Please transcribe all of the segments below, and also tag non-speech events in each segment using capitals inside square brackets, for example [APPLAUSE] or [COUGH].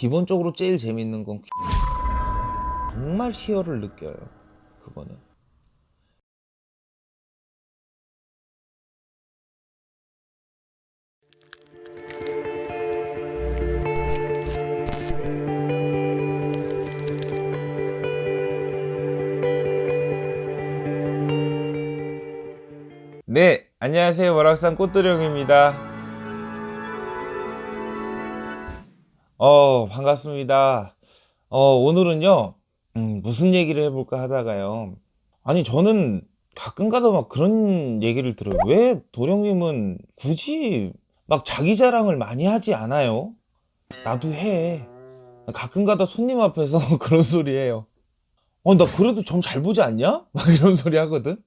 기본적으로 제일 재밌는 건 정말 희열을 느껴요. 그거는. 네, 안녕하세요. 월악산 꽃도령입니다. 어, 반갑습니다. 어, 오늘은요, 음, 무슨 얘기를 해볼까 하다가요. 아니, 저는 가끔 가다 막 그런 얘기를 들어요. 왜 도령님은 굳이 막 자기 자랑을 많이 하지 않아요? 나도 해. 가끔 가다 손님 앞에서 [LAUGHS] 그런 소리 해요. 어, 나 그래도 점 잘 보지 않냐? 막 이런 소리 하거든?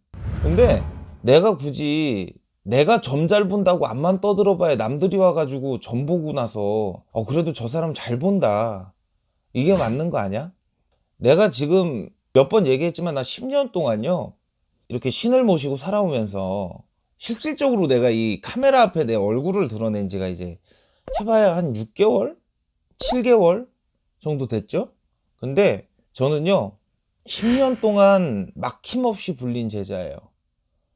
근데 내가 굳이 내가 점 잘 본다고 앞만 떠들어봐야 남들이 와가지고 점 보고 나서 어 그래도 저 사람 잘 본다 이게 맞는 거 아니야? 내가 지금 몇 번 얘기했지만 나 10년 동안요 이렇게 신을 모시고 살아오면서 실질적으로 내가 이 카메라 앞에 내 얼굴을 드러낸 지가 이제 해봐야 한 6개월? 7개월 정도 됐죠? 근데 저는요 10년 동안 막힘없이 불린 제자예요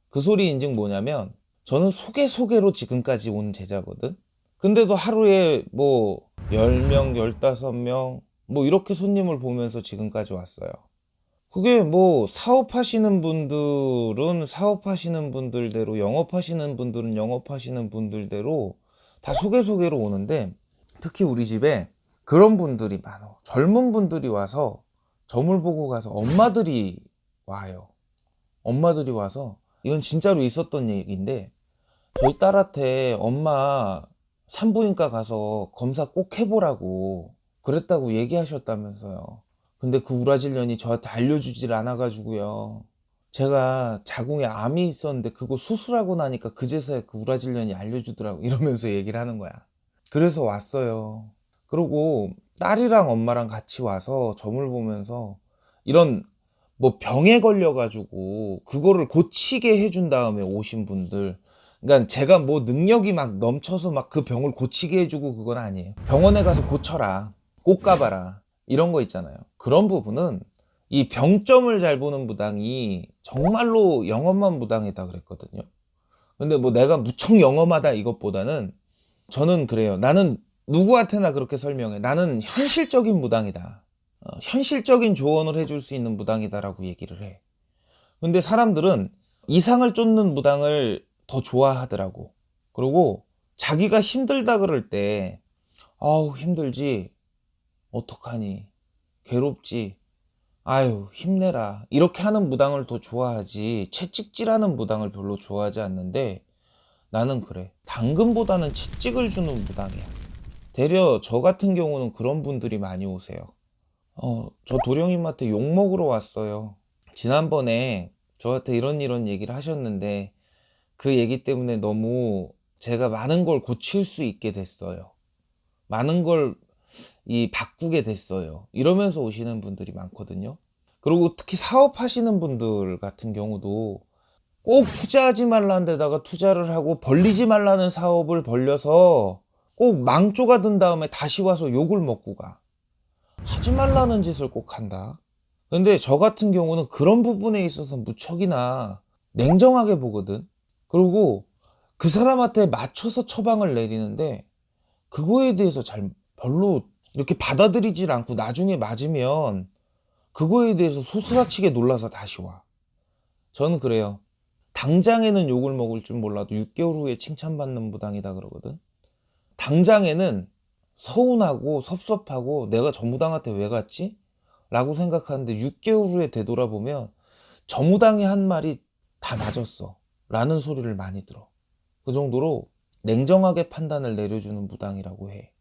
그 소리 인증 뭐냐면 저는 소개 소개로 지금까지 온 제자거든. 근데도 하루에 뭐 10명, 15명 뭐 이렇게 손님을 보면서 지금까지 왔어요. 그게 뭐 사업하시는 분들은 사업하시는 분들대로 영업하시는 분들은 영업하시는 분들대로 다 소개 소개로 오는데 특히 우리 집에 그런 분들이 많아. 젊은 분들이 와서 점을 보고 가서 엄마들이 와요. 엄마들이 와서 이건 진짜로 있었던 얘기인데 저희 딸한테 엄마 산부인과 가서 검사 꼭 해보라고 그랬다고 얘기하셨다면서요. 근데 그 우라질년이 저한테 알려주질 않아가지고요. 제가 자궁에 암이 있었는데 그거 수술하고 나니까 그제서야 그 우라질년이 알려주더라고 이러면서 얘기를 하는 거야. 그래서 왔어요. 그리고 딸이랑 엄마랑 같이 와서 점을 보면서 이런 뭐 병에 걸려가지고 그거를 고치게 해준 다음에 오신 분들 그러니까 제가 뭐 능력이 막 넘쳐서 막 그 병을 고치게 해주고 그건 아니에요. 병원에 가서 고쳐라 꼭 가봐라 이런 거 있잖아요. 그런 부분은 이 병점을 잘 보는 무당이 정말로 영험한 무당이다 그랬거든요. 근데 뭐 내가 무척 영험하다 이것보다는 저는 그래요. 나는 누구한테나 그렇게 설명해. 나는 현실적인 무당이다. 어, 현실적인 조언을 해줄 수 있는 무당이다라고 얘기를 해. 근데 사람들은 이상을 쫓는 무당을 더 좋아하더라고. 그리고 자기가 힘들다 그럴 때, 아우, 힘들지. 어떡하니. 괴롭지. 아유, 힘내라. 이렇게 하는 무당을 더 좋아하지. 채찍질하는 무당을 별로 좋아하지 않는데 나는 그래. 당근보다는 채찍을 주는 무당이야. 되려 저 같은 경우는 그런 분들이 많이 오세요. 어, 저 도령님한테 욕 먹으러 왔어요. 지난번에 저한테 이런 이런 얘기를 하셨는데 그 얘기 때문에 너무 제가 많은 걸 고칠 수 있게 됐어요. 많은 걸 이 바꾸게 됐어요. 이러면서 오시는 분들이 많거든요. 그리고 특히 사업하시는 분들 같은 경우도 꼭 투자하지 말라는 데다가 투자를 하고 벌리지 말라는 사업을 벌려서 꼭 망조가 든 다음에 다시 와서 욕을 먹고 가. 하지 말라는 짓을 꼭 한다. 근데 저 같은 경우는 그런 부분에 있어서 무척이나 냉정하게 보거든. 그리고 그 사람한테 맞춰서 처방을 내리는데 그거에 대해서 잘 별로 이렇게 받아들이질 않고 나중에 맞으면 그거에 대해서 소스라치게 놀라서 다시 와. 저는 그래요. 당장에는 욕을 먹을 줄 몰라도 6개월 후에 칭찬받는 무당이다 그러거든. 당장에는 서운하고 섭섭하고 내가 저 무당한테 왜 갔지? 라고 생각하는데 6개월 후에 되돌아보면 저 무당이 한 말이 다 맞았어. 라는 소리를 많이 들어. 그 정도로 냉정하게 판단을 내려주는 무당이라고 해.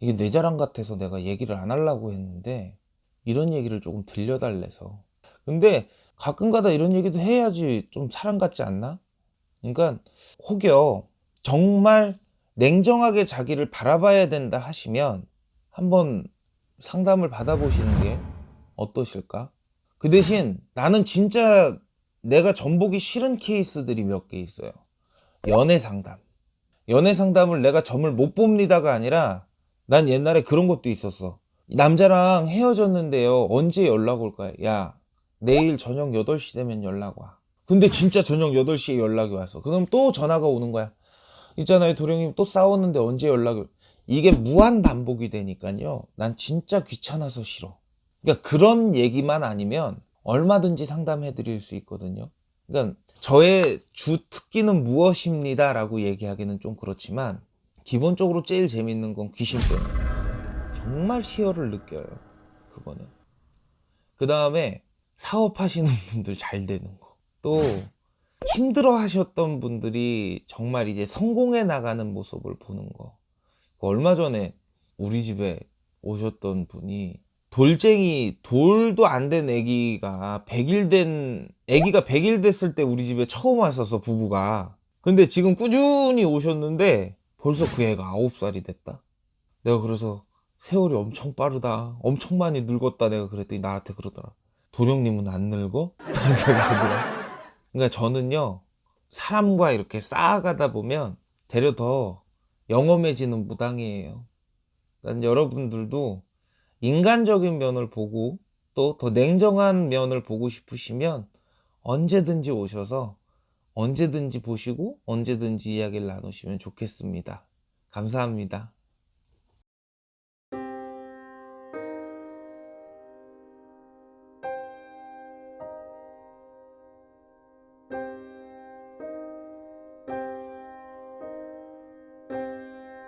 이게 내 자랑 같아서 내가 얘기를 안 하려고 했는데 이런 얘기를 조금 들려달래서. 근데 가끔 가다 이런 얘기도 해야지 좀 사람 같지 않나? 그러니까 혹여 정말 냉정하게 자기를 바라봐야 된다 하시면 한번 상담을 받아보시는 게 어떠실까? 그 대신 나는 진짜 내가 전보기 싫은 케이스들이 몇 개 있어요. 연애 상담. 연애 상담을 내가 점을 못 봅니다가 아니라 난 옛날에 그런 것도 있었어. 남자랑 헤어졌는데요. 언제 연락 올까요? 야, 내일 저녁 8시 되면 연락 와. 근데 진짜 저녁 8시에 연락이 왔어. 그럼 또 전화가 오는 거야. 있잖아요. 도령님 또 싸웠는데 언제 연락이 올 이게 무한 반복이 되니까요. 난 진짜 귀찮아서 싫어. 그러니까 그런 얘기만 아니면 얼마든지 상담해 드릴 수 있거든요. 그러니까 저의 주 특기는 무엇입니다 라고 얘기하기는 좀 그렇지만 기본적으로 제일 재밌는 건 귀신 때문에 정말 희열을 느껴요. 그거는. 그 다음에 사업하시는 분들 잘 되는 거. 또 힘들어 하셨던 분들이 정말 이제 성공해 나가는 모습을 보는 거. 그 얼마 전에 우리 집에 오셨던 분이 돌쟁이 돌도 안 된 애기가 100일 된 애기가 100일 됐을 때 우리 집에 처음 왔었어 부부가 근데 지금 꾸준히 오셨는데 벌써 그 애가 9살이 됐다 내가 그래서 세월이 엄청 빠르다 엄청 많이 늙었다 내가 그랬더니 나한테 그러더라 도령님은 안 늙어? 그러니까 저는요 사람과 이렇게 쌓아가다 보면 되려 더 영험해지는 무당이에요 난 여러분들도 인간적인 면을 보고 또 더 냉정한 면을 보고 싶으시면 언제든지 오셔서 언제든지 보시고 언제든지 이야기를 나누시면 좋겠습니다. 감사합니다.